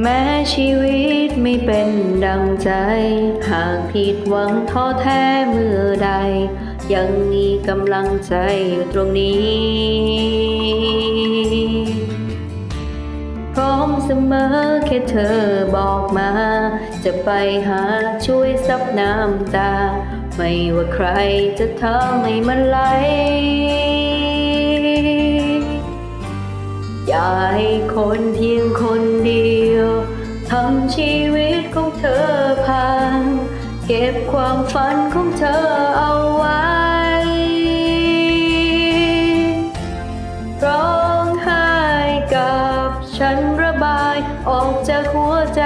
แม้ชีวิตไม่เป็นดังใจ หากผิดหวังท้อแท้เมื่อใด ยังมีกำลังใจอยู่ตรงนี้ พร้อมเสมอแค่เธอบอกมา จะไปหาช่วยซับน้ำตา ไม่ว่าใครจะทำให้มันไหลอย่าให้คนเวิตของเธอพัง เก็บความฝันของเธอเอาไว้ ร้องไห้กับฉันระบายออกจากหัวใจ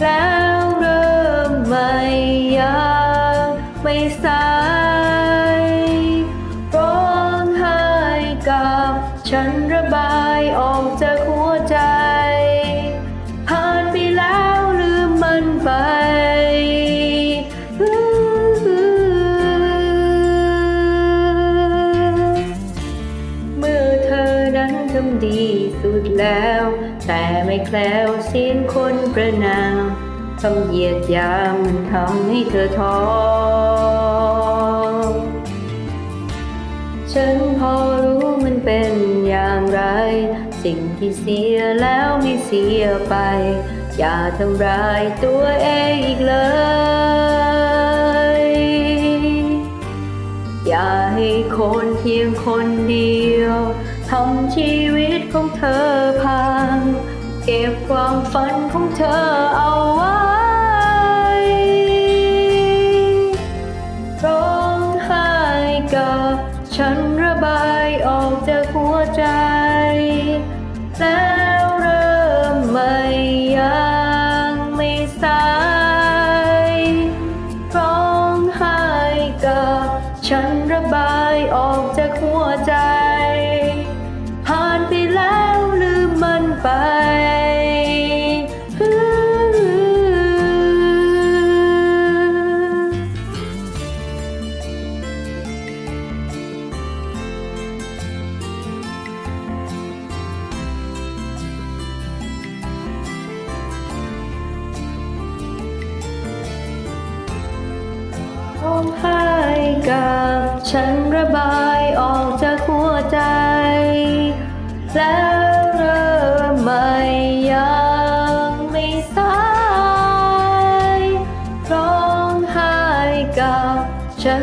แล้วเริ่มใหม่ยังไม่สาย ร้องไห้กับฉันระบาย ดีสุดแล้ว แต่ไม่แคล้วเสียงคนประนามคำเหยียดยามมันทำให้เธอท้อ ฉันพอรู้มันเป็นอย่างไร สิ่งที่เสียแล้วไม่เสียไป อย่าทำร้ายตัวเองอีกเลย นเพียงคนเดียวทำชีวิตของเธอพัง เก็บความฝันของเธอเอาไว้ร้องไห้กับฉันระบายออกจากหัวใจ แล้วเริ่มใหม่ยังไม่สาย ยออกจากหัวใจ ผ่านไปแล้วลืมมันไปร้องไห้ กับฉันระบายออกจากหัวใจ แล้วเริ่มใหม่ยังไม่สายร้องไห้กับฉัน